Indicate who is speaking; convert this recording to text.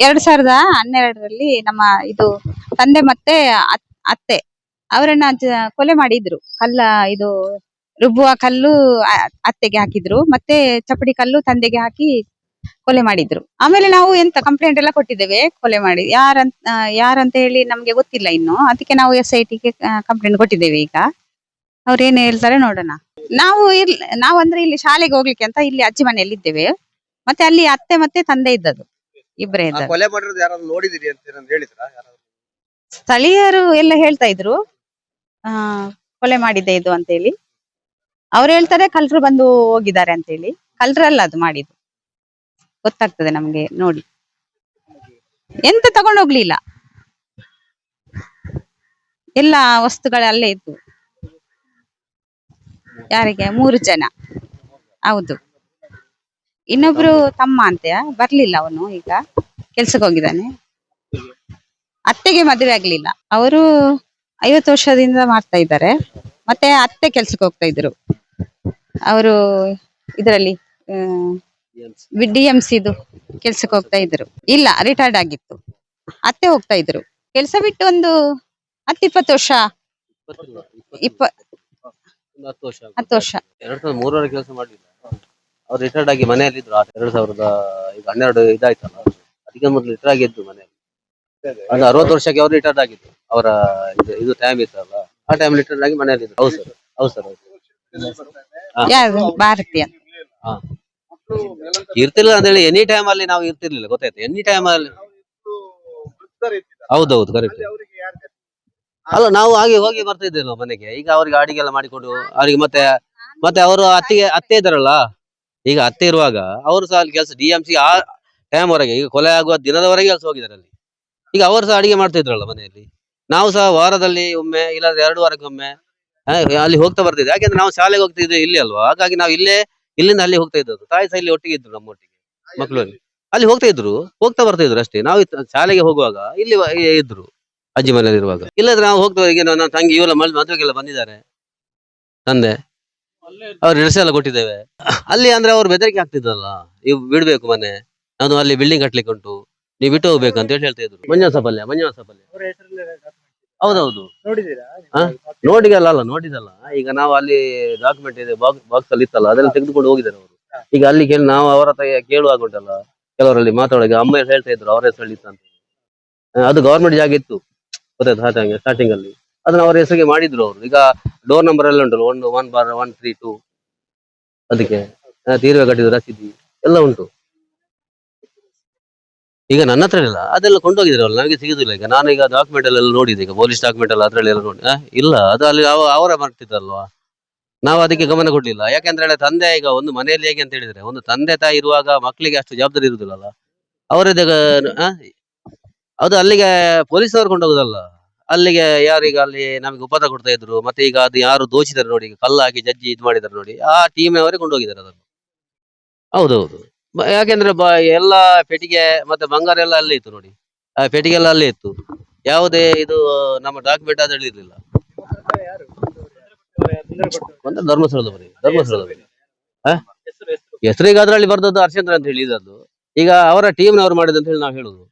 Speaker 1: ಎರಡ್ ಸಾವಿರದ ಹನ್ನೆರಡರಲ್ಲಿ ನಮ್ಮ ಇದು ತಂದೆ ಮತ್ತೆ ಅತ್- ಅತ್ತೆ ಅವರನ್ನ ಕೊಲೆ ಮಾಡಿದ್ರು. ಕಲ್ಲ ಇದು ರುಬ್ಬುವ ಕಲ್ಲು ಅತ್ತೆಗೆ ಹಾಕಿದ್ರು. ಮತ್ತೆ ಚಪ್ಪಡಿ ಕಲ್ಲು ತಂದೆಗೆ ಹಾಕಿ ಕೊಲೆ ಮಾಡಿದ್ರು. ಆಮೇಲೆ ನಾವು ಎಂತ ಕಂಪ್ಲೇಂಟ್ ಎಲ್ಲ ಕೊಟ್ಟಿದ್ದೇವೆ ಕೊಲೆ ಮಾಡಿ. ಯಾರಂತ ಯಾರಂತ ಹೇಳಿ ನಮ್ಗೆ ಗೊತ್ತಿಲ್ಲ ಇನ್ನು. ಅದಕ್ಕೆ ನಾವು ಎಸ್ ಐ ಟಿಗೆ ಕಂಪ್ಲೇಂಟ್ ಕೊಟ್ಟಿದ್ದೇವೆ ಈಗ. ಅವ್ರು ಏನ್ ಹೇಳ್ತಾರೆ ನೋಡೋಣ. ನಾವು ಇಲ್ಲಿ ನಾವು ಅಂದ್ರೆ ಇಲ್ಲಿ ಶಾಲೆಗೆ ಹೋಗ್ಲಿಕ್ಕೆ ಅಂತ ಇಲ್ಲಿ ಅಜ್ಜಿ ಮನೆಯಲ್ಲಿ ಇದ್ದೇವೆ ಮತ್ತೆ ಅಲ್ಲಿ ಅತ್ತೆ ಮತ್ತೆ ತಂದೆ ಇದ್ದದ್ದು.
Speaker 2: ಆ
Speaker 1: ಇದ್ದದ್ದು
Speaker 2: ಕೊಲೆ ಮಾಡಿರೋದು ಯಾರಾದ್ರೂ ನೋಡಿದಿರಿ ಅಂತ ಏನಾದ್ರು ಹೇಳಿದ್ರಾ? ಯಾರಾದ್ರೂ?
Speaker 1: ಸ್ಥಳೀಯರು ಎಲ್ಲ ಹೇಳ್ತಾ ಇದ್ರು. ಆ ಕೊಲೆ ಮಾಡಿದ್ದೆ ಇದು ಅಂತ ಹೇಳಿ. ಅವ್ರು ಹೇಳ್ತಾರೆ ಕಲ್ರು ಬಂದು ಹೋಗಿದ್ದಾರೆ ಅಂತ ಹೇಳಿ. ಕಲ್ರಲ್ಲ ಅದು ಮಾಡಿದ್ದು. ಗೊತ್ತಾಗ್ತದೆ ನಮ್ಗೆ ನೋಡಿ. ಎಂತ ತಗೊಂಡು ಹೋಗ್ಲಿಲ್ಲ. ಎಲ್ಲ ವಸ್ತುಗಳು ಅಲ್ಲೇ ಇತ್ತು ಯಾರಿಗೆ? ಮೂರು ಜನ. ಹೌದು. ಇನ್ನೊಬ್ರು ತಮ್ಮ ಅಂತೆ ಬರ್ಲಿಲ್ಲ ಅವನು ಈಗ. ಕೆಲ್ಸಕ್ಕೆ ಹೋಗಿದ್ದಾನೆ. ಅತ್ತೆಗೆ ಮದುವೆ ಆಗ್ಲಿಲ್ಲ. ಅವರು ಐವತ್ತು ವರ್ಷದಿಂದ ಮಾಡ್ತಾ ಇದ್ದಾರೆ. ಮತ್ತೆ ಅತ್ತೆ ಕೆಲ್ಸಕ್ಕೆ ಹೋಗ್ತಾ ಇದ್ರು. ಅವರು ಇದರಲ್ಲಿ ಡಿ ಎಂ ಸಿದು ಕೆಲ್ಸಕ್ಕೆ ಹೋಗ್ತಾ ಇದ್ರು. ಇಲ್ಲ ರಿಟೈರ್ಡ್ ಆಗಿತ್ತು. ಅತ್ತೆ ಹೋಗ್ತಾ ಇದ್ರು. ಕೆಲ್ಸ ಬಿಟ್ಟು ಒಂದು ಹತ್ತು ಇಪ್ಪತ್ತು ವರ್ಷ ಇಪ್ಪ
Speaker 2: ಹತ್ತು ವರ್ಷ
Speaker 1: ವರ್ಷ.
Speaker 2: ಎರಡ್ ಸಾವಿರದ ಮೂರರ ಕೆಲಸ ಮಾಡ್ಲಿಲ್ಲ ಅವ್ರು ರಿಟೈರ್ಡ್ ಆಗಿ ಮನೆಯಲ್ಲಿ ಇದ್ರು ಎರಡ್ ಸಾವಿರದ ಈಗ ಹನ್ನೆರಡು ಇದಾಯ್ತಲ್ಲ ಅದಕ್ಕೆ ಮೊದಲು ರಿಟೈರ್ ಆಗಿದ್ದು ಮನೆಯಲ್ಲಿ. ಒಂದು ಅರವತ್ತು ವರ್ಷಕ್ಕೆ ಅವ್ರು ರಿಟೈರ್ಡ್ ಆಗಿದ್ದು ಅವರ ಇದು- ಇದು ಟೈಮ್ ಇತ್ತಲ್ಲ ಆ ಟೈಮ್ ರಿಟೈರ್ಡ್ ಆಗಿ ಮನೆಯಲ್ಲಿ ಇದ್ರು. ಹೌದು ಸರ್ ಹೌದು ಸರ್ ಹೌದು
Speaker 1: ಯಾರು? ಭಾರತೀಯ.
Speaker 2: ಹಾ. ಇರ್ತಿಲ್ಲ ಅಂತ ಹೇಳಿ ಎನಿ ಟೈಮ್ ಅಲ್ಲಿ ನಾವು ಇರ್ತಿರ್ಲಿಲ್ಲ ಗೊತ್ತಾಯ್ತು? ಎನಿ ಟೈಮ್ ಅಲ್ಲಿ. ಹೌದೌದು ಕರೆಕ್ಟ್ ಅಲ್ಲ ನಾವು ಹಾಗೆ ಹೋಗಿ ಬರ್ತಾ ಇದ್ದೇವೆ ಮನೆಗೆ. ಈಗ ಅವ್ರಿಗೆ ಅಡಿಗೆ ಎಲ್ಲ ಮಾಡಿಕೊಂಡು ಅವ್ರಿಗೆ ಮತ್ತೆ ಮತ್ತೆ ಅವರು ಅತ್ತಿಗೆ ಅತ್ತೆ ಇದಾರಲ್ಲ ಈಗ ಅತ್ತೆ ಇರುವಾಗ ಅವರು ಸಹ ಅಲ್ಲಿ ಕೆಲಸ ಡಿ ಎಂ ಸಿ ಆ ಟೈಮ್ ವರೆಗೆ ಈಗ ಕೊಲೆ ಆಗುವ ದಿನದವರೆಗೆ ಕೆಲಸ ಹೋಗಿದ್ದಾರೆ ಅಲ್ಲಿ. ಈಗ ಅವರು ಸಹ ಅಡಿಗೆ ಮಾಡ್ತಾ ಇದ್ರಲ್ಲ ಮನೆಯಲ್ಲಿ. ನಾವು ಸಹ ವಾರದಲ್ಲಿ ಒಮ್ಮೆ ಇಲ್ಲಾಂದ್ರೆ ಎರಡು ವಾರಕ್ಕೆ ಒಮ್ಮೆ ಅಲ್ಲಿ ಹೋಗ್ತಾ ಬರ್ತಿದ್ದೆ. ಯಾಕೆಂದ್ರೆ ನಾವು ಶಾಲೆಗೆ ಹೋಗ್ತಿದ್ದೆ ಇಲ್ಲಿ ಅಲ್ವಾ? ಹಾಗಾಗಿ ನಾವು ಇಲ್ಲೇ ಇಲ್ಲಿಂದ ಅಲ್ಲಿ ಹೋಗ್ತಾ ಇದ್ದದ್ದು. ತಾಯಿ ಸಹ ಇಲ್ಲಿ ಒಟ್ಟಿಗೆ ಇದ್ರು ನಮ್ಮೊಟ್ಟಿಗೆ ಮಕ್ಕಳು ಅಲ್ಲಿ. ಹೋಗ್ತಾ ಇದ್ರು ಹೋಗ್ತಾ ಬರ್ತಾ ಇದ್ರು ಅಷ್ಟೇ. ನಾವು ಶಾಲೆಗೆ ಹೋಗುವಾಗ ಇಲ್ಲಿ ಇದ್ರು ಅಜ್ಜಿ ಮನೇಲಿ ಇರುವಾಗ ಇಲ್ಲಾಂದ್ರೆ ನಾವು ಹೋಗ್ತಾ ಈಗ ನನ್ನ ತಂಗಿ ಇವೆಲ್ಲ ಮದುವೆಗೆಲ್ಲ ಮದ್ವೆಗೆಲ್ಲ ಬಂದಿದ್ದಾರೆ. ತಂದೆ. ಅವ್ರ ಹೆಸರು ಎಲ್ಲ ಕೊಟ್ಟಿದ್ದೇವೆ. ಅಲ್ಲಿ ಅಂದ್ರೆ ಅವ್ರು ಬೆದರಿಕೆ ಆಗ್ತಿದ್ರಲ್ಲ ಇವ್ ಬಿಡ್ಬೇಕು ಮನೆ ನಾನು ಅಲ್ಲಿ ಬಿಲ್ಡಿಂಗ್ ಕಟ್ಲಿಕ್ಕೆ ಉಂಟು ನೀವು ಬಿಟ್ಟು ಹೋಗ್ಬೇಕು ಅಂತ ಹೇಳಿ ಹೇಳ್ತಾ ಇದ್ರು ಮಂಜಾಸ ಪಲ್ಯ. ಮಂಜಾಸ ಪಲ್ಯ ಹೌದೌದು.
Speaker 3: ನೋಡಿದೀರಾ
Speaker 2: ಹಾ? ನೋಡಿಗಲ್ಲ ಅಲ್ಲ ನೋಡಿದಲ್ಲ ಈಗ ನಾವು ಅಲ್ಲಿ ಡಾಕ್ಯುಮೆಂಟ್ ಇದೆ ಬಾಕ್ಸ್ ಅಲ್ಲಿ ಇತ್ತಲ್ಲ ಅದೆಲ್ಲ ತೆಗೆದುಕೊಂಡು ಹೋಗಿದ್ದಾರೆ ಅವರು. ಈಗ ಅಲ್ಲಿ ಕೇಳಿ ನಾವು ಅವರ ಹತ್ರ ಕೇಳುವಾಗ ಉಂಟಲ್ಲ ಕೆಲವರಲ್ಲಿ ಮಾತಾಡುವಾಗ ಅಮ್ಮ ಹೇಳ್ತಾ ಇದ್ರು ಅವರ ಹೆಸರು ಇತ್ತು ಅಂತ. ಅದು ಗವರ್ಮೆಂಟ್ ಜಾಗ ಇತ್ತು. ಗೊತ್ತಾಯ್ತು ಸ್ಟಾರ್ಟಿಂಗ್ ಅಲ್ಲಿ. ಅದನ್ನ ಅವರ ಹೆಸರಿಗೆ ಮಾಡಿದ್ರು ಅವರು. ಈಗ ಡೋರ್ ನಂಬರ್ ಎಲ್ಲ ಉಂಟಲ್ಲ ಒಂದು one bar one three two ಅದಕ್ಕೆ ತೀರ್ವೆ ಕಟ್ಟಿದ ರಸೀದಿ ಎಲ್ಲ ಉಂಟು. ಈಗ ನನ್ನ ಹತ್ರ ಇಲ್ಲ. ಅದೆಲ್ಲ ಕೊಂಡೋಗಿದ್ರಲ್ಲ, ನನಗೆ ಸಿಗುದಿಲ್ಲ ಈಗ. ನಾನು ಈಗ ಡಾಕ್ಯುಮೆಂಟ್ ಎಲ್ಲ ನೋಡಿದೆ, ಈಗ ಪೊಲೀಸ್ ಡಾಕ್ಯುಮೆಂಟ್ ಎಲ್ಲ ಅದರಲ್ಲಿ ಎಲ್ಲ ನೋಡಿ ಇಲ್ಲ, ಅದು ಅಲ್ಲಿ ಅವ, ಅವರ ಮಾಡ್ತಿದ್ದಲ್ವಾ ನಾವು ಅದಕ್ಕೆ ಗಮನ ಕೊಡ್ಲಿಲ್ಲ. ಯಾಕೆಂದ್ರೆ ಹೇಳಿ, ತಂದೆ ಈಗ ಒಂದು ಮನೆಯಲ್ಲಿ ಹೇಗೆ ಅಂತ ಹೇಳಿದ್ರೆ, ಒಂದು ತಂದೆ ತಾಯಿ ಇರುವಾಗ ಮಕ್ಕಳಿಗೆ ಅಷ್ಟು ಜವಾಬ್ದಾರಿ ಇರುದಿಲ್ಲಲ್ಲ. ಅವರದ್ದು ಅದು ಅಲ್ಲಿಗೆ ಪೊಲೀಸವರು ಕೊಂಡೋಗುದಲ್ಲ. ಅಲ್ಲಿಗೆ ಯಾರೀಗ ಅಲ್ಲಿ ನಮಗೆ ಉಪದ್ರ ಕೊಡ್ತಾ ಇದ್ರು. ಮತ್ತೆ ಈಗ ಅದು ಯಾರು ದೋಚಿದ್ದಾರೆ ನೋಡಿ ಈಗ ಕಲ್ಲು ಹಾಕಿ ಜಜ್ಜಿ ಇದು ಮಾಡಿದ್ದಾರೆ ನೋಡಿ ಆ ಟೀಮ್ ಟೀಮ್ನವರೇ ಕೊಂಡೋಗಿದ್ದಾರೆ ಅದನ್ನು. ಹೌದೌದು. ಯಾಕೆಂದ್ರೆ ಬ ಎಲ್ಲ ಪೆಟ್ಟಿಗೆ ಮತ್ತೆ ಬಂಗಾರ ಎಲ್ಲ ಅಲ್ಲೇ ಇತ್ತು ನೋಡಿ. ಆ ಪೆಟ್ಟಿಗೆ ಎಲ್ಲ ಅಲ್ಲೇ ಇತ್ತು. ಯಾವುದೇ ಇದು ನಮ್ಮ ಡಾಕ್ಯುಮೆಂಟ್ ಅದು ಇರ್ಲಿಲ್ಲ. ಒಂದು ಧರ್ಮಸ್ಥಳದವರಿಗೆ ಧರ್ಮಸ್ಥಳದವರಿಗೆ ಹೆಸರು ಈಗ ಅದ್ರಲ್ಲಿ ಬರ್ದದ್ದು ಹರ್ಷೇಂದ್ರ ಅಂತ ಹೇಳಿ ಇದದ್ದು ಈಗ ಅವರ ಟೀಮ್ನವರು ಮಾಡಿದ ಅಂತ ಹೇಳಿ ನಾವು ಹೇಳುದು.